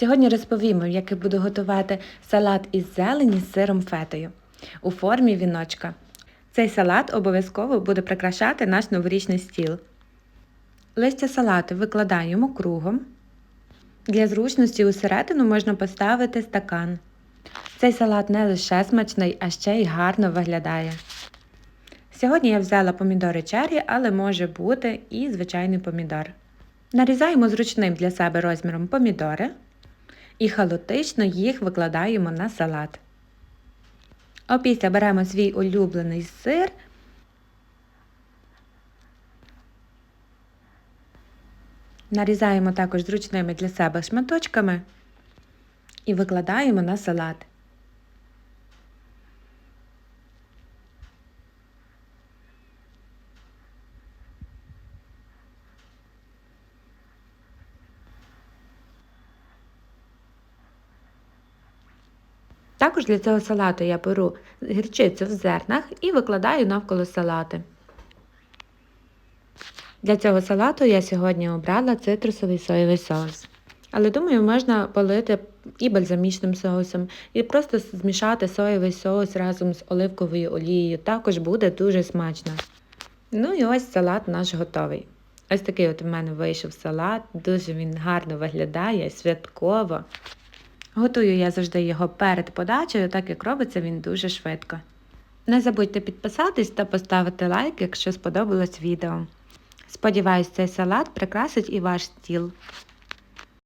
Сьогодні розповімо, як я буду готувати салат із зелені з сиром фетою у формі віночка. Цей салат обов'язково буде прикрашати наш новорічний стіл. Листя салату викладаємо кругом. Для зручності усередину можна поставити стакан. Цей салат не лише смачний, а ще й гарно виглядає. Сьогодні я взяла помідори черрі, але може бути і звичайний помідор. Нарізаємо зручним для себе розміром помідори і хаотично їх викладаємо на салат. Опісля беремо свій улюблений сир. Нарізаємо також зручними для себе шматочками і викладаємо на салат. Також для цього салату я беру гірчицю в зернах і викладаю навколо салати. Для цього салату я сьогодні обрала цитрусовий соєвий соус. Але думаю, можна полити і бальзамічним соусом, і просто змішати соєвий соус разом з оливковою олією. Також буде дуже смачно. Ну і ось салат наш готовий. Ось такий от в мене вийшов салат, дуже він гарно виглядає, святково. Готую я завжди його перед подачею, так як робиться він дуже швидко. Не забудьте підписатись та поставити лайк, якщо сподобалось відео. Сподіваюсь, цей салат прикрасить і ваш стіл.